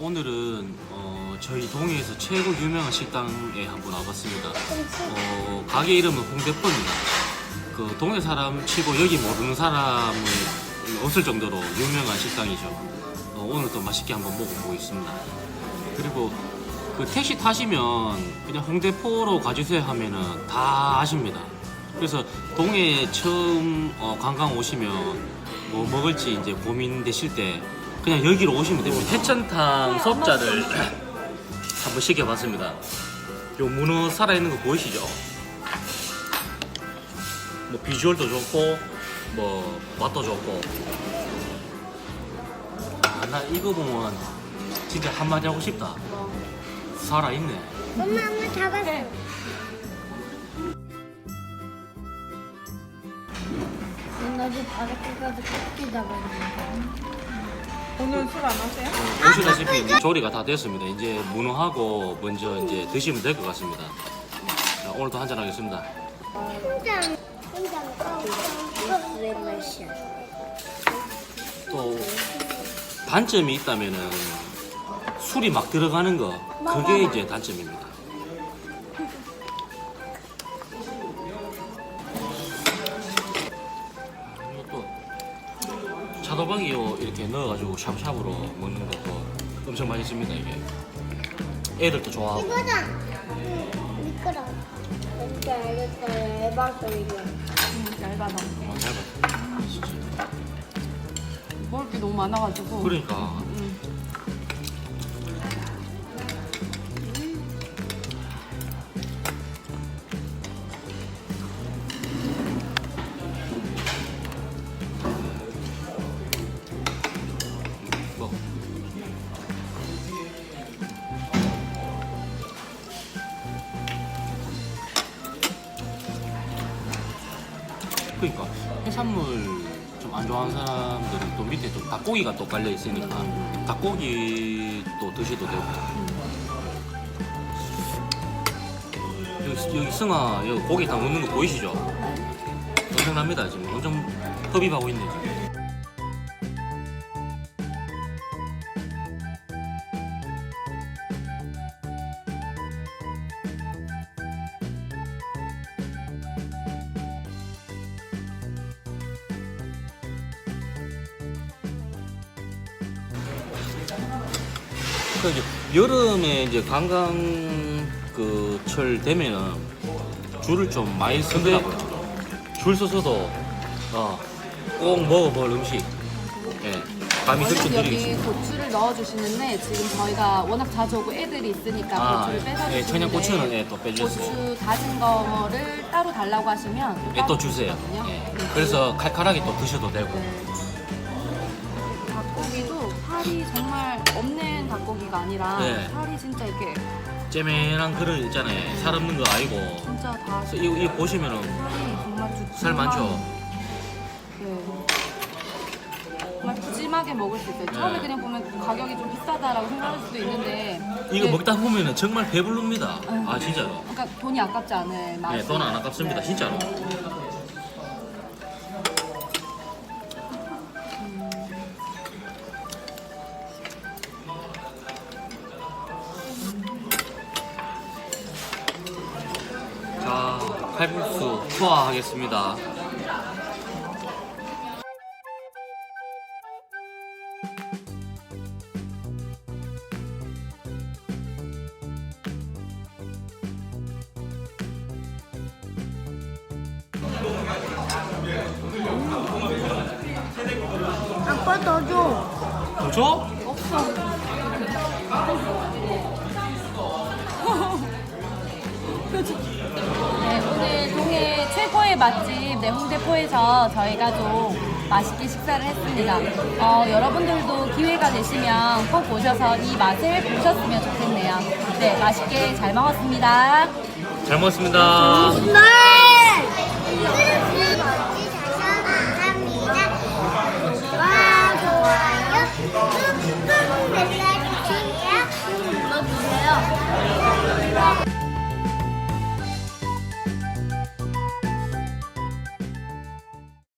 오늘은 어, 저희 동해에서 최고 유명한 식당에 한번 와봤습니다. 어, 가게 이름은 홍대포입니다. 그 동해 사람 치고 여기 모르는 사람은 없을 정도로 유명한 식당이죠. 어, 오늘 또 맛있게 한번 먹어보겠습니다. 그리고 그 택시 타시면 그냥 홍대포로 가주세요 하면은 다 아십니다. 그래서 동해 처음 어, 관광 오시면 뭐 먹을지 이제 고민되실 때 그냥 여기로 오시면 됩니다. 해천탕 수업자를 한번 시켜봤습니다. 요 문어 살아있는 거 보이시죠? 뭐 비주얼도 좋고 뭐 맛도 좋고 아, 나 이거 보면 진짜 한마디 하고 싶다. 살아있네. 엄마 엄마 잡았어. 나도 바닷가 가서 꼭 잡았는데. 오늘 술 안 하세요? 보시다시피 이제 조리가 다 됐습니다. 이제 문어하고 먼저 이제 드시면 될 것 같습니다. 자, 오늘도 한잔 하겠습니다. 맛이야. 또 단점이 있다면은 술이 막 들어가는 거 그게 이제 단점입니다. 또 차도박이요 이렇게 넣어가지고 샤브샤브로 먹는 것도 엄청 맛있습니다 이게. 애들도 좋아하고. 이거다. 응, 미끄러. 뭔지 알겠어. 이거. 응, 얇아서. 아, 잘 봤어. 진짜. 먹을 게 너무 많아가지고. 그러니까 그러니까 해산물 좀 안 좋아하는 사람들은 또 밑에 또 닭고기가 또 깔려 있으니까 닭고기 또 드셔도 되고. 여기, 여기 승아 여기 고기 다 먹는 거 보이시죠? 엄청납니다 지금. 엄청 흡입하고 있네 지금 그러니까 이제 여름에 이제 관광 그 철 되면은 줄을 좀 많이 서더라고요. 줄 서서도 어, 꼭 먹어볼 음식. 예, 감이 원래 여기 드리겠습니다. 고추를 넣어주시는데 지금 저희가 워낙 자주 오고 애들이 있으니까 아, 고추를 빼서 예, 청양고추는 예, 또 빼주셨어요. 고추 다진 거를 따로 달라고 하시면 예, 따로 또 주세요. 주거든요. 예. 네. 그래서 칼칼하게 또 드셔도 되고. 네. 살이 정말 없는 닭고기가 아니라 네. 살이 진짜 이렇게 째매한 그릇 있잖아요. 살 없는 거 아니고. 진짜 다 그래서 이거, 이거 보시면은 살이 정말 두툼한 살 많죠? 네. 정말 푸짐하게 먹을 수 있어요. 처음에 네. 그냥 보면 가격이 좀 비싸다라고 생각할 수도 있는데 이거 이게- 먹다 보면은 정말 배부릅니다. 아, 진짜로. 그러니까 돈이 아깝지 않을 맛. 네, 돈 안 아깝습니다. 진짜로. 칼국수 투하 하겠습니다. 아빠 더 줘. 그죠? 없어. 네, 오늘 동해 최고의 맛집 네, 홍대포에서 저희가 좀 맛있게 식사를 했습니다. 어, 여러분들도 기회가 되시면 꼭 오셔서 이 맛을 보셨으면 좋겠네요. 네, 맛있게 잘 먹었습니다. 잘 먹었습니다. 네.